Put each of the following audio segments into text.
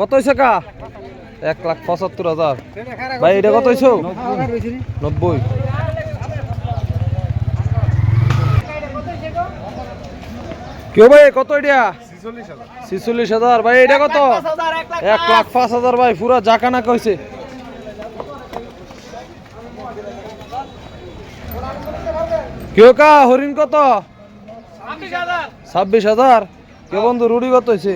কত হয়েছে কা? এক লাখ পঁচাত্তর হাজার। ভাই, এটা কত হয়েছে নব্বই। কেউ ভাই, কত এটা? ছিচল্লিশ হাজার। ভাই, এটা কত? এক লাখ পাঁচ হাজার, ভাই, পুরা জাকানা কইছে। কেউ কা, হরিণ কত? ছাব্বিশ হাজার। কেউ বন্ধু রুড়ি কত হয়েছে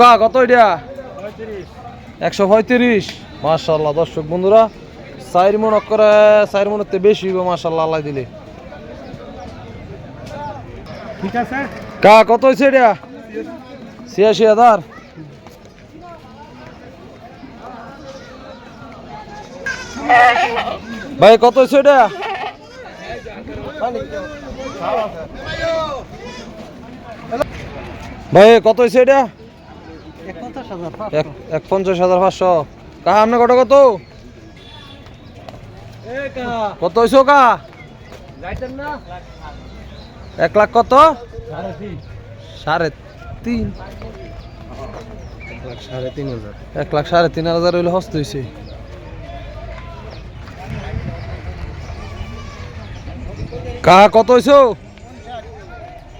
কা কত এটা? একশো পঁয়ত্রিশ। মার্শাল্লাহ দর্শক বন্ধুরা চার মন করে চার মনের তে বেশি হইব মার্শাল্লাহ আল্লাহ দিলে। ঠিক আছে। কা কত হয়েছে এটা? ছিয়াশি হাজার। ভাই কত হয়েছে এটা? ভাই কত হয়েছে এটা? এক পঞ্চাশ হাজার পাঁচশো। কাহা আপনার কত কত? কত হয়েছে কা এক লাখ কত? সাড়ে তিন। এক লাখ সাড়ে তিন হাজার। হইলে হস্ত হয়েছে কা কত হয়েছো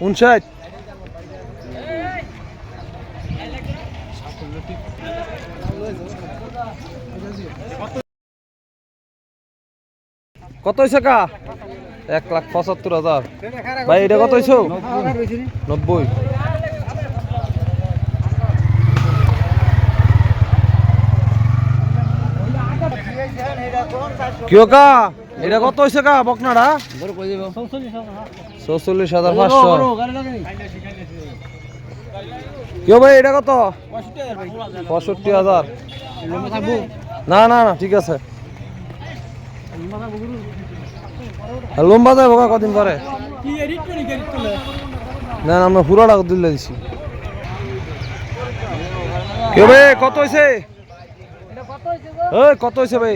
উনষাট। কত হয়েছে কা এক লাখ পঁচাত্তর হাজার। ভাই, এটা কত হয়েছে নব্বই। কেউ কা? এটা কত হয়েছে কা বকনাটা? চৌচল্লিশ হাজার পাঁচশো। কেউ ভাই, এটা কত? পঁয়ষট্টি হাজার। না না না, ঠিক আছে। লম্বা যায় বোকা কদিন পরে? না না, আমরা পুরোটা দিলে দিছি। কেউ ভাই, কত হয়েছে ওই কত হয়েছে ভাই?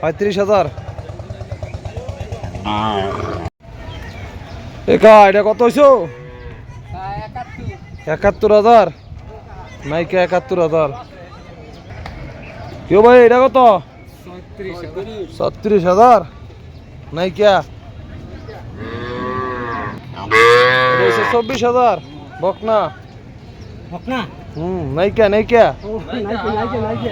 পঁয়ত্রিশ হাজার। একা এটা কত হয়েছে একাত্তর হাজার। নাইকা একাত্তর হাজার। কেউ ভাই, এটা কত? ছত্রিশ হাজার। নাইকা। চব্বিশ হাজার। বকনা। না হুম নাইকা নাইকা নাইকে নাইকে নাইকে